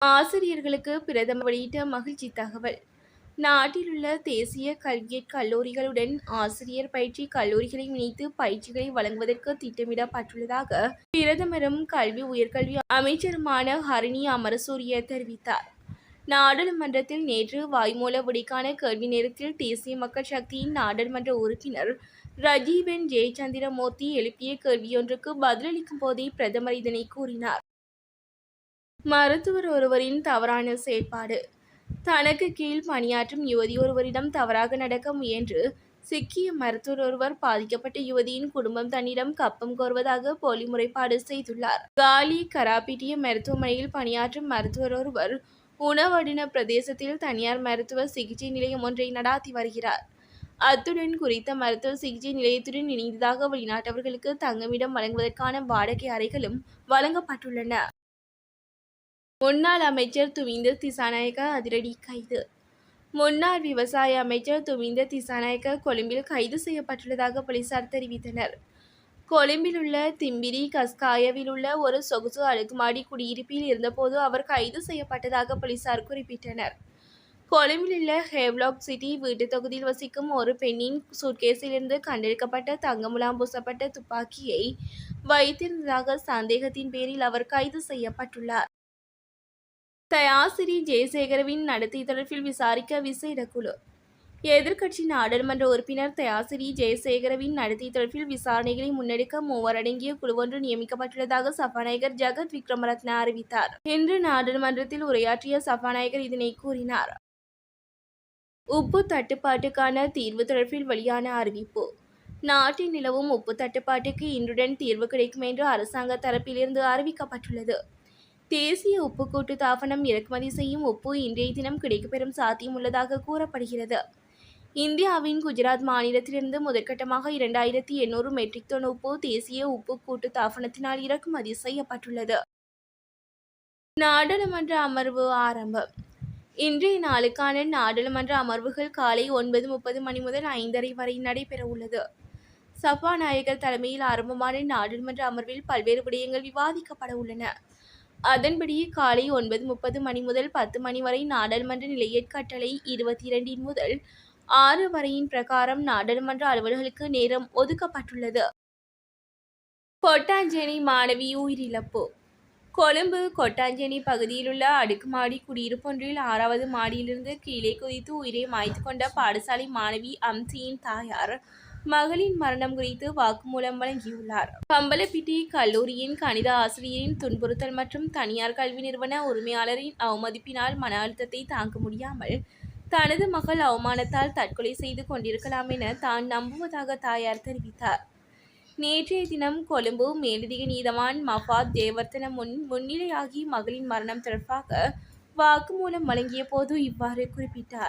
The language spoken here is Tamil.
ஆசிரியர்களுக்கு பிரதமர் வெளியிட்ட மகிழ்ச்சி தகவல். நாட்டிலுள்ள தேசிய கல்வியற் கல்லூரிகளுடன் ஆசிரியர் பயிற்சி கல்லூரிகளை இணைத்து பயிற்சிகளை வழங்குவதற்கு திட்டமிடப்பட்டுள்ளதாக பிரதமரும் கல்வி உயர்கல்வி அமைச்சருமான ஹரிணி அமரசூரிய தெரிவித்தார். நாடாளுமன்றத்தில் நேற்று வாய்மூல விடைக்கான கேள்வி நேரத்தில் தேசிய மக்கள் சக்தியின் நாடாளுமன்ற உறுப்பினர் ரஜீவன் ஜெயச்சந்திரமூர்த்தி எழுப்பிய கேள்வியொன்றுக்கு பதிலளிக்கும் போதே பிரதமர் இதனை கூறினார். மருத்துவர் ஒருவரின் தவறான செயற்பாடு. தனக்கு கீழ் பணியாற்றும் யுவதி ஒருவரிடம் தவறாக நடக்க முயன்று சிக்கிய மருத்துவர் ஒருவர் பாதிக்கப்பட்ட யுவதியின் குடும்பம் தன்னிடம் கப்பம் கோருவதாக போலி முறைப்பாடு செய்துள்ளார். காலி கராபிட்டிய மருத்துவமனையில் பணியாற்றும் மருத்துவர் ஒருவர் உணவடின பிரதேசத்தில் தனியார் மருத்துவ சிகிச்சை நிலையம் ஒன்றை நடாத்தி வருகிறார். அத்துடன் குறித்த மருத்துவ சிகிச்சை நிலையத்துடன் இணைந்ததாக வெளிநாட்டவர்களுக்கு தங்குமிடம் வழங்குவதற்கான வாடகை அறைகளும் வழங்கப்பட்டுள்ளன. முன்னாள் அமைச்சர் துவிந்தர் திசாநாயக்க அதிரடி கைது. முன்னாள் விவசாய அமைச்சர் துவிந்த திசாநாயக்க கொழும்பில் கைது செய்யப்பட்டுள்ளதாக போலீசார் தெரிவித்தனர். கொழும்பில் உள்ள திம்பிரி கஸ்காயவில் உள்ள ஒரு சொகுசு அழுகுமாடி குடியிருப்பில் இருந்தபோது அவர் கைது செய்யப்பட்டதாக போலீசார் குறிப்பிட்டனர். கொழும்பில் உள்ள ஹேவ்லாக் சிட்டி வீட்டுத் தொகுதியில் வசிக்கும் ஒரு பெண்ணின் சூட்கேஸிலிருந்து கண்டெடுக்கப்பட்ட தங்கமுலாம் பூசப்பட்ட துப்பாக்கியை வைத்திருந்ததாக சந்தேகத்தின் பேரில் அவர் கைது செய்யப்பட்டுள்ளார். தயாசிரி ஜெயசேகரவின் நடத்தை தொடர்பில் விசாரிக்க விசேட குழு. எதிர்க்கட்சி நாடாளுமன்ற உறுப்பினர் தயாசிரி ஜெயசேகரவின் நடத்தை தொடர்பில் விசாரணைகளை முன்னெடுக்க மூவர் அடங்கிய குழுவொன்று நியமிக்கப்பட்டுள்ளதாக சபாநாயகர் ஜெகத் விக்ரமரத்ன அறிவித்தார். இன்று நாடாளுமன்றத்தில் உரையாற்றிய சபாநாயகர் இதனை கூறினார். உப்பு தட்டுப்பாட்டுக்கான தீர்வு தொடர்பில் வெளியான அறிவிப்பு. நாட்டில் நிலவும் உப்பு தட்டுப்பாட்டுக்கு இன்றுடன் தீர்வு கிடைக்கும் என்று அரசாங்க தரப்பிலிருந்து அறிவிக்கப்பட்டுள்ளது. தேசிய உப்பு கூட்டு தாபனம் இறக்குமதி செய்யும் உப்பு இன்றைய தினம் கிடைக்கப்பெறும் சாத்தியம் உள்ளதாக கூறப்படுகிறது. இந்தியாவின் குஜராத் மாநிலத்திலிருந்து முதற்கட்டமாக இரண்டாயிரத்தி எண்ணூறு மெட்ரிக் டன் உப்பு தேசிய உப்பு கூட்டு தாபனத்தினால் இறக்குமதி செய்யப்பட்டுள்ளது. நாடாளுமன்ற அமர்வு ஆரம்பம். இன்றைய நாளுக்கான நாடாளுமன்ற அமர்வுகள் காலை ஒன்பது முப்பது மணி முதல் ஐந்தரை வரை நடைபெற உள்ளது. சபாநாயகர் தலைமையில் ஆரம்பமான நாடாளுமன்ற அமர்வில் பல்வேறு விடயங்கள் விவாதிக்கப்பட உள்ளன. அதன்படி காலை ஒன்பது முப்பது மணி முதல் பத்து மணி வரை நாடாளுமன்ற நிலையற்கட்டளை இருபத்தி இரண்டின் முதல் ஆறு வரையின் பிரகாரம் நாடாளுமன்ற அலுவலர்களுக்கு நேரம் ஒதுக்கப்பட்டுள்ளது. கொட்டாஞ்சேனி மாணவி உயிரிழப்பு. கொழும்பு கொட்டாஞ்சேனி பகுதியிலுள்ள அடுக்குமாடி குடியிருப்பொன்றில் ஆறாவது மாடியிலிருந்து கீழே குதித்து உயிரை மாய்த்து கொண்ட பாடசாலை மாணவி அம்சியின் தாயார் மகளின் மரணம் குறித்து வாக்குமூலம் வழங்கியுள்ளார். பம்பலப்பிட்டி கல்லூரியின் கணித ஆசிரியரின் துன்புறுத்தல் மற்றும் தனியார் கல்வி நிறுவன உரிமையாளரின் அவமதிப்பினால் மன அழுத்தத்தை தாங்க முடியாமல் தனது மகள் அவமானத்தால் தற்கொலை செய்து கொண்டிருக்கலாம் என தான் நம்புவதாக தாயார் தெரிவித்தார். நேற்றைய தினம் கொழும்பு மேலதிக நீதவான் மஃபாத் தேவர்த்தன முன் முன்னிலையாகி மகளின் மரணம் தொடர்பாக வாக்குமூலம் வழங்கிய போது இவ்வாறு குறிப்பிட்டார்.